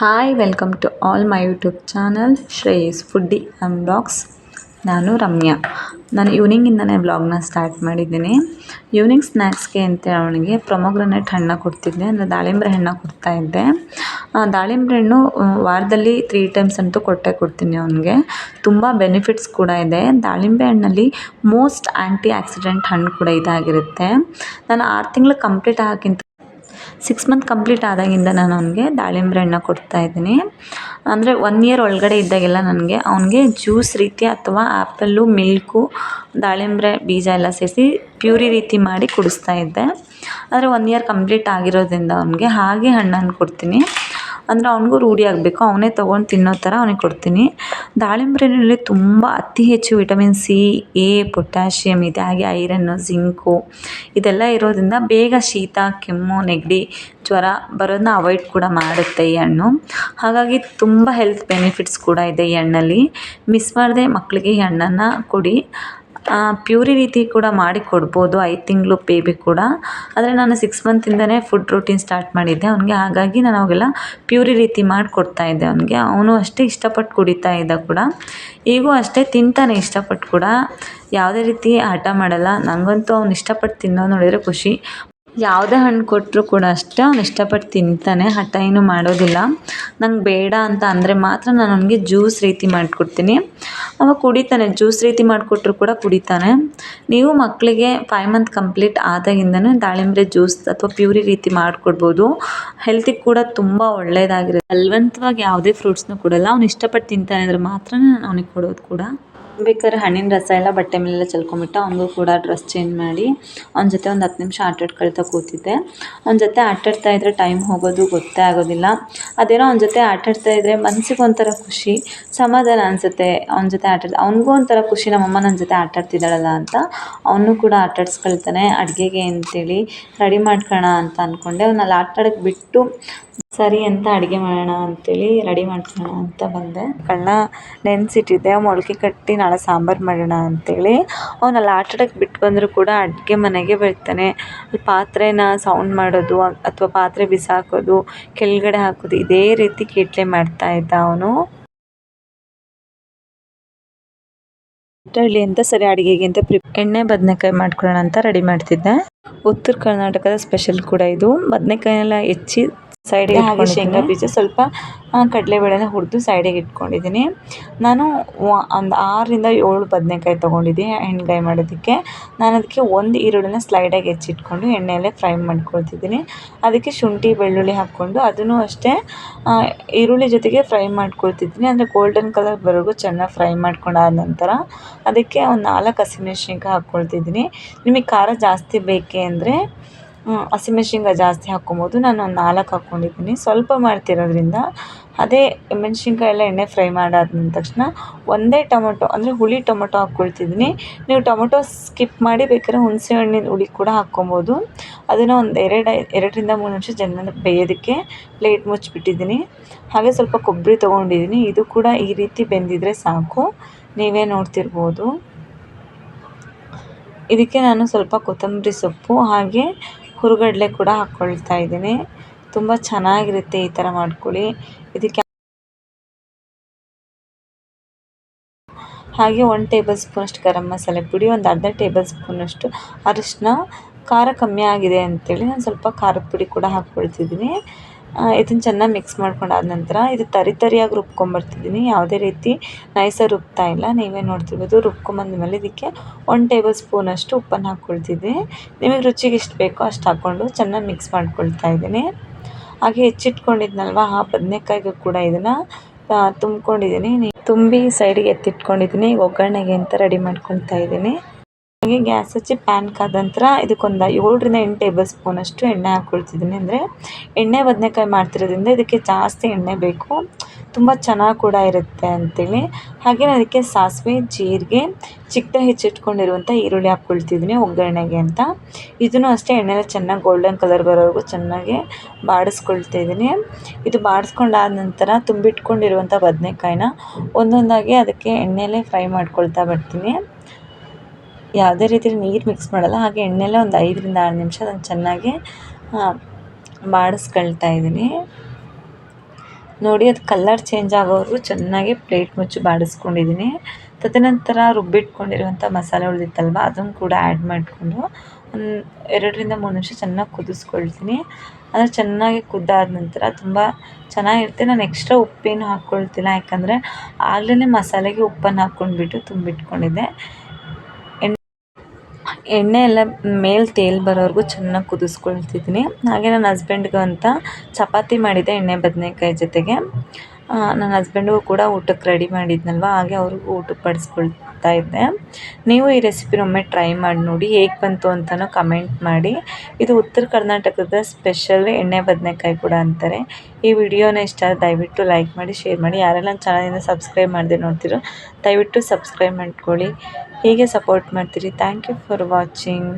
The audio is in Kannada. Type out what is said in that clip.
Hi welcome to all my YouTube channel Shreyas foodie blogs ನಾನು ರಮ್ಯಾ. ನಾನು ಈವ್ನಿಂಗಿಂದನೇ ಬ್ಲಾಗ್ನ ಸ್ಟಾರ್ಟ್ ಮಾಡಿದ್ದೀನಿ. ಈವ್ನಿಂಗ್ ಸ್ನ್ಯಾಕ್ಸ್ಗೆ ಅಂತ ಅವನಿಗೆ ಪ್ರೊಮೋಗ್ರನೇಟ್ ಹಣ್ಣು ಕೊಡ್ತಿದ್ದೆ, ಅಂದರೆ ದಾಳಿಂಬೆ ಹಣ್ಣು ಕೊಡ್ತಾಯಿದ್ದೆ ದಾಳಿಂಬೆ ಹಣ್ಣು ವಾರದಲ್ಲಿ ತ್ರೀ ಟೈಮ್ಸ್ ಅಂತೂ ಕೊಟ್ಟೆ ಕೊಡ್ತೀನಿ ಅವನಿಗೆ. ತುಂಬ ಬೆನಿಫಿಟ್ಸ್ ಕೂಡ ಇದೆ. ದಾಳಿಂಬೆ ಹಣ್ಣಲ್ಲಿ ಮೋಸ್ಟ್ ಆ್ಯಂಟಿ ಆಕ್ಸಿಡೆಂಟ್ ಹಣ್ಣು ಕೂಡ ಇದಾಗಿರುತ್ತೆ. ನಾನು ಆರು ತಿಂಗಳು ಕಂಪ್ಲೀಟ್ ಆಗೋಕ್ಕಿಂತ ಸಿಕ್ಸ್ ಮಂತ್ ಕಂಪ್ಲೀಟ್ ಆದಾಗಿಂದ ನಾನು ಅವನಿಗೆ ದಾಳಿಂಬೆ ಹಣ್ಣ ಕೊಡ್ತಾಯಿದ್ದೀನಿ ಅಂದರೆ ಒನ್ ಇಯರ್ ಒಳಗಡೆ ಇದ್ದಾಗೆಲ್ಲ ನನಗೆ ಅವನಿಗೆ ಜ್ಯೂಸ್ ರೀತಿ ಅಥವಾ ಆ್ಯಪಲ್ಲು ಮಿಲ್ಕು ದಾಳಿಂಬೆ ಬೀಜ ಎಲ್ಲ ಸೇರಿಸಿ ಪ್ಯೂರಿ ರೀತಿ ಮಾಡಿ ಕುಡಿಸ್ತಾ ಇದ್ದೆ. ಆದರೆ ಒನ್ ಇಯರ್ ಕಂಪ್ಲೀಟ್ ಆಗಿರೋದ್ರಿಂದ ಅವನಿಗೆ ಹಾಗೆ ಹಣ್ಣನ್ನು ಕೊಡ್ತೀನಿ. ಅಂದರೆ ಅವನಿಗೂ ರೂಢಿ ಆಗಬೇಕು. ಅವನೇ ತೊಗೊಂಡು ತಿನ್ನೋ ಥರ ಅವ್ನಿಗೆ ಕೊಡ್ತೀನಿ. ದಾಳಿಂಬೆ ಹಣ್ಣಲ್ಲಿ ತುಂಬ ಅತಿ ಹೆಚ್ಚು ವಿಟಮಿನ್ ಸಿ, ಎ ಪೊಟ್ಯಾಷಿಯಮ್ ಇದೆ. ಹಾಗೆ ಐರನ್ನು, ಜಿಂಕು ಇದೆಲ್ಲ ಇರೋದ್ರಿಂದ ಬೇಗ ಶೀತ, ಕೆಮ್ಮು, ನೆಗಡಿ, ಜ್ವರ ಬರೋದನ್ನ ಅವಾಯ್ಡ್ ಕೂಡ ಮಾಡುತ್ತೆ ಈ ಹಣ್ಣು. ಹಾಗಾಗಿ ತುಂಬ ಹೆಲ್ತ್ ಬೆನಿಫಿಟ್ಸ್ ಕೂಡ ಇದೆ ಈ ಹಣ್ಣಲ್ಲಿ. ಮಿಸ್ ಮಾಡದೆ ಮಕ್ಕಳಿಗೆ ಈ ಹಣ್ಣನ್ನು ಕೊಡಿ. ಪ್ಯೂರಿ ರೀತಿ ಕೂಡ ಮಾಡಿ ಕೊಡ್ಬೋದು, ಐದು ತಿಂಗಳು ಬೇಬಿ ಕೂಡ. ಆದರೆ ನಾನು ಸಿಕ್ಸ್ ಮಂತಿಂದಲೇ ಫುಡ್ ರೂಟೀನ್ ಸ್ಟಾರ್ಟ್ ಮಾಡಿದ್ದೆ. ಅವನಿಗೆ ಹಾಗಾಗಿ ನಾನು ಅವಾಗೆಲ್ಲ ಪ್ಯೂರಿ ರೀತಿ ಮಾಡಿ ಕೊಡ್ತಾಯಿದ್ದೆ ಅವನಿಗೆ. ಅವನು ಅಷ್ಟೇ ಇಷ್ಟಪಟ್ಟು ಕುಡಿತಾ ಇದ್ದ ಕೂಡ. ಈಗೂ ಅಷ್ಟೇ ತಿಂತಾನೆ ಇಷ್ಟಪಟ್ಟು ಕೂಡ. ಯಾವುದೇ ರೀತಿ ಹಠ ಮಾಡಲ್ಲ. ನನಗಂತೂ ಅವ್ನು ಇಷ್ಟಪಟ್ಟು ತಿನ್ನೋದು ನೋಡಿದರೆ ಖುಷಿ. ಯಾವುದೇ ಹಣ್ಣು ಕೊಟ್ಟರು ಕೂಡ ಅಷ್ಟೇ ಅವ್ನು ಇಷ್ಟಪಟ್ಟು ತಿಂತಾನೆ. ಹಠ ಏನು ಮಾಡೋದಿಲ್ಲ. ನಂಗೆ ಬೇಡ ಅಂತ ಅಂದರೆ ಮಾತ್ರ ನಾನು ಅವನಿಗೆ ಜ್ಯೂಸ್ ರೀತಿ ಮಾಡಿಕೊಡ್ತೀನಿ. ಅವ ಕುಡಿತಾನೆ ಜ್ಯೂಸ್ ರೀತಿ ಮಾಡಿಕೊಟ್ರು ಕೂಡ ಕುಡಿತಾನೆ. ನೀವು ಮಕ್ಕಳಿಗೆ ಫೈವ್ ಮಂತ್ ಕಂಪ್ಲೀಟ್ ಆದಾಗಿಂದನೂ ದಾಳಿಂಬೆ ಜ್ಯೂಸ್ ಅಥವಾ ಪ್ಯೂರಿ ರೀತಿ ಮಾಡಿಕೊಡ್ಬೋದು. ಹೆಲ್ತಿಗೆ ಕೂಡ ತುಂಬ ಒಳ್ಳೆಯದಾಗಿರುತ್ತೆ ಬಲವಂತವಾಗಿ ಯಾವುದೇ ಫ್ರೂಟ್ಸ್ನೂ ಕೊಡಲ್ಲ, ಅವ್ನು ಇಷ್ಟಪಟ್ಟು ತಿಂತಾನೆ ಅಂದರೆ ಮಾತ್ರ ನಾನು ಅವ್ನಿಗೆ ಕೊಡೋದು ಕೂಡ. ಬೇಕಾದ್ರೆ ಹಣ್ಣಿನ ರಸ ಎಲ್ಲ ಬಟ್ಟೆ ಮೇಲೆಲ್ಲ ಚೆಲ್ಕೊಂಬಿಟ್ಟು ಅವನಿಗೂ ಕೂಡ ಡ್ರೆಸ್ ಚೇಂಜ್ ಮಾಡಿ ಅವನ ಜೊತೆ ಒಂದು ಹತ್ತು ನಿಮಿಷ ಆಟಾಡ್ಕೊಳ್ತಾ ಕೂತಿದ್ದೆ. ಅವನ ಜೊತೆ ಆಟಾಡ್ತಾ ಇದ್ದರೆ ಟೈಮ್ ಹೋಗೋದು ಗೊತ್ತೇ ಆಗೋದಿಲ್ಲ. ಅದೇನೋ ಅವನ ಜೊತೆ ಆಟಾಡ್ತಾ ಇದ್ದರೆ ಮನ್ಸಿಗೆ ಒಂಥರ ಖುಷಿ, ಸಮಾಧಾನ ಅನಿಸುತ್ತೆ ಅವನ ಜೊತೆ ಆಟಾಡ್ ಅವನಿಗೂ ಒಂಥರ ಖುಷಿ, ನಮ್ಮಮ್ಮ ನನ್ನ ಜೊತೆ ಆಟಾಡ್ತಿದ್ದಾಳಲ್ಲ ಅಂತ ಅವನು ಕೂಡ ಆಟಾಡ್ಸ್ಕೊಳ್ತಾನೆ ಅಡುಗೆಗೆ ಅಂತೇಳಿ ರೆಡಿ ಮಾಡ್ಕೋಣ ಅಂತ ಅಂದ್ಕೊಂಡೆ ಅವನಲ್ಲಿ ಆಟಾಡೋಕ್ಕೆ ಬಿಟ್ಟು ಸರಿ ಅಂತ ಅಡುಗೆ ಮಾಡೋಣ ಅಂತೇಳಿ ರೆಡಿ ಮಾಡ್ಕೊಳ್ಳೋಣ ಅಂತ ಬಂದೆ. ಕಣ್ಣ ನೆನೆಸಿಟ್ಟಿದ್ದೆ ಮೊಳಕೆ ಕಟ್ಟಿ ನಾಳೆ ಸಾಂಬಾರು ಮಾಡೋಣ ಅಂತೇಳಿ. ಅವನಲ್ಲಿ ಆಟಾಡಕ್ಕೆ ಬಿಟ್ಟು ಬಂದರೂ ಕೂಡ ಅಡುಗೆ ಮನೆಗೆ ಬರ್ತಾನೆ ಅಲ್ಲಿ ಪಾತ್ರೆನ ಸೌಂಡ್ ಮಾಡೋದು ಅಥವಾ ಪಾತ್ರೆ ಬಿಸಾಕೋದು, ಕೆಳಗಡೆ ಹಾಕೋದು, ಇದೇ ರೀತಿ ಕೀಟ್ಲೆ ಮಾಡ್ತಾ ಇದ್ದ ಅವನು. ಹೇಳಿ ಅಂತ ಸರಿ ಅಡುಗೆಗೆ ಅಂತ ಪ್ರಿ ಎಣ್ಣೆ, ಬದನೆಕಾಯಿ ಮಾಡ್ಕೊಳ್ಳೋಣ ಅಂತ ರೆಡಿ ಮಾಡ್ತಿದ್ದೆ. ಉತ್ತರ ಕರ್ನಾಟಕದ ಸ್ಪೆಷಲ್ ಕೂಡ ಇದು. ಬದನೆಕಾಯೆಲ್ಲ ಹೆಚ್ಚಿ ಸೈಡಿಗೆ ಹಾಗೆ ಶೇಂಗಾ ಬೀಜ ಸ್ವಲ್ಪ ಕಡಲೆಬೇಳೆನ ಹುರಿದು ಸೈಡಿಗೆ ಇಟ್ಕೊಂಡಿದ್ದೀನಿ. ನಾನು ಒಂದು ಆರರಿಂದ ಏಳು ಬದನೆಕಾಯಿ ತೊಗೊಂಡಿದ್ದೀನಿ ಎಣ್ಣೆಗಾಯಿ ಮಾಡೋದಕ್ಕೆ. ನಾನು ಅದಕ್ಕೆ ಒಂದು ಈರುಳ್ಳಿನ ಸ್ಲೈಡಾಗಿ ಹೆಚ್ಚಿಟ್ಕೊಂಡು ಎಣ್ಣೆಯಲ್ಲೇ ಫ್ರೈ ಮಾಡ್ಕೊಳ್ತಿದ್ದೀನಿ. ಅದಕ್ಕೆ ಶುಂಠಿ ಬೆಳ್ಳುಳ್ಳಿ ಹಾಕ್ಕೊಂಡು ಅದನ್ನು ಅಷ್ಟೇ ಈರುಳ್ಳಿ ಜೊತೆಗೆ ಫ್ರೈ ಮಾಡ್ಕೊಳ್ತಿದ್ದೀನಿ. ಅಂದರೆ ಗೋಲ್ಡನ್ ಕಲರ್ ಬರೋವರೆಗೂ ಚೆನ್ನಾಗಿ ಫ್ರೈ ಮಾಡ್ಕೊಂಡಾದ ನಂತರ ಅದಕ್ಕೆ ಒಂದು ನಾಲ್ಕು ಹಸಿಮೆಣ್ಸಿನ್ಕಾಯಿ ಹಾಕ್ಕೊಳ್ತಿದ್ದೀನಿ. ನಿಮಗೆ ಖಾರ ಜಾಸ್ತಿ ಬೇಕೆ ಅಂದರೆ ಹಸಿಮೆಣ್ಸಿನ್ಕಾಯಿ ಜಾಸ್ತಿ ಹಾಕ್ಕೊಬೋದು. ನಾನು ಒಂದು ನಾಲ್ಕು ಹಾಕ್ಕೊಂಡಿದ್ದೀನಿ. ಸ್ವಲ್ಪ ಮಾಡ್ತಿರೋದ್ರಿಂದ ಅದೇ ಮೆಣ್ಸಿನ್ಕಾಯಿ ಎಲ್ಲ ಎಣ್ಣೆ ಫ್ರೈ ಮಾಡಾದ ತಕ್ಷಣ ಒಂದೇ ಟೊಮೊಟೊ, ಅಂದರೆ ಹುಳಿ ಟೊಮೊಟೊ ಹಾಕ್ಕೊಳ್ತಿದ್ದೀನಿ. ನೀವು ಟೊಮೊಟೊ ಸ್ಕಿಪ್ ಮಾಡಿ ಬೇಕಾದ್ರೆ ಹುಣಸೆ ಹಣ್ಣಿನ ಹುಳಿ ಕೂಡ ಹಾಕ್ಕೊಬೋದು. ಅದನ್ನು ಒಂದು ಎರಡು, ಎರಡರಿಂದ ಮೂರು ನಿಮಿಷ ಜನ ಬೇಯೋದಕ್ಕೆ ಪ್ಲೇಟ್ ಮುಚ್ಚಿಬಿಟ್ಟಿದ್ದೀನಿ. ಹಾಗೆ ಸ್ವಲ್ಪ ಕೊಬ್ಬರಿ ತೊಗೊಂಡಿದ್ದೀನಿ. ಇದು ಕೂಡ ಈ ರೀತಿ ಬೆಂದಿದ್ರೆ ಸಾಕು. ನೀವೇ ನೋಡ್ತಿರ್ಬೋದು. ಇದಕ್ಕೆ ನಾನು ಸ್ವಲ್ಪ ಕೊತ್ತಂಬರಿ ಸೊಪ್ಪು ಹಾಗೆ ಹುರುಗಡಲೆ ಕೂಡ ಹಾಕ್ಕೊಳ್ತಾ ಇದ್ದೀನಿ. ತುಂಬ ಚೆನ್ನಾಗಿರುತ್ತೆ ಈ ಥರ ಮಾಡ್ಕೊಳ್ಳಿ. ಇದಕ್ಕೆ ಹಾಗೆ ಒಂದು ಟೇಬಲ್ ಸ್ಪೂನಷ್ಟು ಗರಂ ಮಸಾಲೆ ಪುಡಿ, ಒಂದು ಅರ್ಧ ಟೇಬಲ್ ಸ್ಪೂನಷ್ಟು ಅರಿಶಿನ ಖಾರ ಕಮ್ಮಿ ಆಗಿದೆ ಅಂತೇಳಿ ನಾನು ಸ್ವಲ್ಪ ಖಾರದ ಪುಡಿ ಕೂಡ ಹಾಕ್ಕೊಳ್ತಿದ್ದೀನಿ ಇದನ್ನು ಚೆನ್ನಾಗಿ ಮಿಕ್ಸ್ ಮಾಡ್ಕೊಂಡಾದ ನಂತರ ಇದು ತರಿ ತರಿಯಾಗಿ ರುಬ್ಕೊಂಬರ್ತಿದ್ದೀನಿ ಯಾವುದೇ ರೀತಿ ನೈಸಾಗಿ ರುಬ್ತಾ ಇಲ್ಲ. ನೀವೇ ನೋಡ್ತಿರ್ಬೋದು ರುಬ್ಕೊಂಬಂದ್ಮೇಲೆ ಇದಕ್ಕೆ ಒನ್ ಟೇಬಲ್ ಸ್ಪೂನ್ ಅಷ್ಟು ಉಪ್ಪನ್ನು ಹಾಕ್ಕೊಳ್ತಿದ್ದೀನಿ ನಿಮಗೆ ರುಚಿಗೆ ಎಷ್ಟು ಬೇಕೋ ಅಷ್ಟು ಹಾಕ್ಕೊಂಡು ಚೆನ್ನಾಗಿ ಮಿಕ್ಸ್ ಮಾಡ್ಕೊಳ್ತಾ ಇದ್ದೀನಿ. ಹಾಗೆ ಹೆಚ್ಚಿಟ್ಕೊಂಡಿದ್ನಲ್ವ, ಆ ಬದನೆಕಾಯಿಗೂ ಕೂಡ ಇದನ್ನು ತುಂಬ್ಕೊಂಡಿದ್ದೀನಿ ತುಂಬಿ ಸೈಡಿಗೆ ಎತ್ತಿಟ್ಕೊಂಡಿದ್ದೀನಿ ಒಗ್ಗರಣೆಗೆ ಅಂತ ರೆಡಿ ಮಾಡ್ಕೊಳ್ತಾ ಇದ್ದೀನಿ. ಹಾಗೆ ಗ್ಯಾಸ್ ಹಚ್ಚಿ ಪ್ಯಾನ್ ಕಾದ ನಂತರ ಇದಕ್ಕೊಂದು ಏಳರಿಂದ ಎಂಟು ಟೇಬಲ್ ಸ್ಪೂನ್ ಅಷ್ಟು ಎಣ್ಣೆ ಹಾಕ್ಕೊಳ್ತಿದ್ದೀನಿ ಅಂದರೆ ಎಣ್ಣೆ ಬದನೆಕಾಯಿ ಮಾಡ್ತಿರೋದ್ರಿಂದ ಇದಕ್ಕೆ ಜಾಸ್ತಿ ಎಣ್ಣೆ ಬೇಕು. ತುಂಬ ಚೆನ್ನಾಗಿ ಕೂಡ ಇರುತ್ತೆ ಅಂತೇಳಿ. ಹಾಗೆ ಅದಕ್ಕೆ ಸಾಸಿವೆ, ಜೀರಿಗೆ ಚಿಕ್ಕದಾಗಿ ಹೆಚ್ಚಿಟ್ಕೊಂಡಿರುವಂಥ ಈರುಳ್ಳಿ ಹಾಕ್ಕೊಳ್ತಿದ್ದೀನಿ ಒಗ್ಗರಣೆಗೆ ಅಂತ. ಇದನ್ನು ಅಷ್ಟೇ ಎಣ್ಣೆಲ್ಲ ಚೆನ್ನಾಗಿ ಗೋಲ್ಡನ್ ಕಲರ್ ಬರೋವರೆಗೂ ಚೆನ್ನಾಗಿ ಬಾಡಿಸ್ಕೊಳ್ತಿದ್ದೀನಿ. ಇದು ಬಾಡಿಸ್ಕೊಂಡಾದ ನಂತರ ತುಂಬಿಟ್ಕೊಂಡಿರುವಂಥ ಬದನೇಕಾಯಿನ ಒಂದೊಂದಾಗಿ ಅದಕ್ಕೆ ಎಣ್ಣೆಯಲ್ಲೇ ಫ್ರೈ ಮಾಡ್ಕೊಳ್ತಾ ಬರ್ತೀನಿ. ಯಾವುದೇ ರೀತಿಲಿ ನೀರು ಮಿಕ್ಸ್ ಮಾಡಲ್ಲ. ಹಾಗೆ ಎಣ್ಣೆಲ್ಲ ಒಂದು ಐದರಿಂದ ಆರು ನಿಮಿಷ ಅದನ್ನು ಚೆನ್ನಾಗಿ ಬಾಡಿಸ್ಕೊಳ್ತಾ ಇದ್ದೀನಿ. ನೋಡಿ ಅದು ಕಲ್ಲರ್ ಚೇಂಜ್ ಆಗೋವರೆಗೂ ಚೆನ್ನಾಗಿ ಪ್ಲೇಟ್ ಮುಚ್ಚಿ ಬಾಡಿಸ್ಕೊಂಡಿದ್ದೀನಿ. ತದನಂತರ ರುಬ್ಬಿಟ್ಕೊಂಡಿರುವಂಥ ಮಸಾಲೆ ಉಳಿದಿತ್ತಲ್ವ, ಅದನ್ನು ಕೂಡ ಆ್ಯಡ್ ಮಾಡಿಕೊಂಡು ಒಂದು ಎರಡರಿಂದ ಮೂರು ನಿಮಿಷ ಚೆನ್ನಾಗಿ ಕುದಿಸ್ಕೊಳ್ತೀನಿ. ಅದು ಚೆನ್ನಾಗಿ ಕುದ್ದಾದ ನಂತರ ತುಂಬ ಚೆನ್ನಾಗಿರುತ್ತೆ. ನಾನು ಎಕ್ಸ್ಟ್ರಾ ಉಪ್ಪೇನು ಹಾಕ್ಕೊಳ್ತಿಲ್ಲ. ಯಾಕಂದರೆ ಆಗಲೇ ಮಸಾಲೆಗೆ ಉಪ್ಪನ್ನು ಹಾಕ್ಕೊಂಡ್ಬಿಟ್ಟು ತುಂಬಿಟ್ಕೊಂಡಿದ್ದೆ. ಎಣ್ಣೆ ಎಲ್ಲ ಮೇಲೆ ತೇಲ್ ಬರೋವರೆಗೂ ಚೆನ್ನಾಗಿ ಕುದಿಸ್ಕೊಳ್ತಿದ್ದೀನಿ. ಹಾಗೆ ನನ್ನ ಹಸ್ಬೆಂಡ್ಗೂ ಅಂತ ಚಪಾತಿ ಮಾಡಿದ್ದೆ ಎಣ್ಣೆ ಬದನೇಕಾಯಿ ಜೊತೆಗೆ. ನನ್ನ ಹಸ್ಬೆಂಡಿಗೂ ಕೂಡ ಊಟಕ್ಕೆ ರೆಡಿ ಮಾಡಿದ್ನಲ್ವ, ಹಾಗೆ ಅವ್ರಿಗೂ ಊಟಕ್ಕೆ ಇದ್ದೆ ನೀವು ಈ ರೆಸಿಪಿನ ಒಮ್ಮೆ ಟ್ರೈ ಮಾಡಿ ನೋಡಿ ಹೇಗೆ ಬಂತು ಅಂತಲೂ ಕಮೆಂಟ್ ಮಾಡಿ. ಇದು ಉತ್ತರ ಕರ್ನಾಟಕದ ಸ್ಪೆಷಲ್ ಎಣ್ಣೆ ಬದನೆಕಾಯಿ ಕೂಡ ಅಂತಾರೆ. ಈ ವಿಡಿಯೋನ ಇಷ್ಟ ದಯವಿಟ್ಟು ಲೈಕ್ ಮಾಡಿ ಶೇರ್ ಮಾಡಿ. ಯಾರೆಲ್ಲ ನನ್ನ ಚಾನಲಿಂದ ಸಬ್ಸ್ಕ್ರೈಬ್ ಮಾಡದೆ ನೋಡ್ತಿರೋ, ದಯವಿಟ್ಟು ಸಬ್ಸ್ಕ್ರೈಬ್ ಮಾಡ್ಕೊಳ್ಳಿ. ಹೀಗೆ ಸಪೋರ್ಟ್ ಮಾಡ್ತೀರಿ. Thank you for watching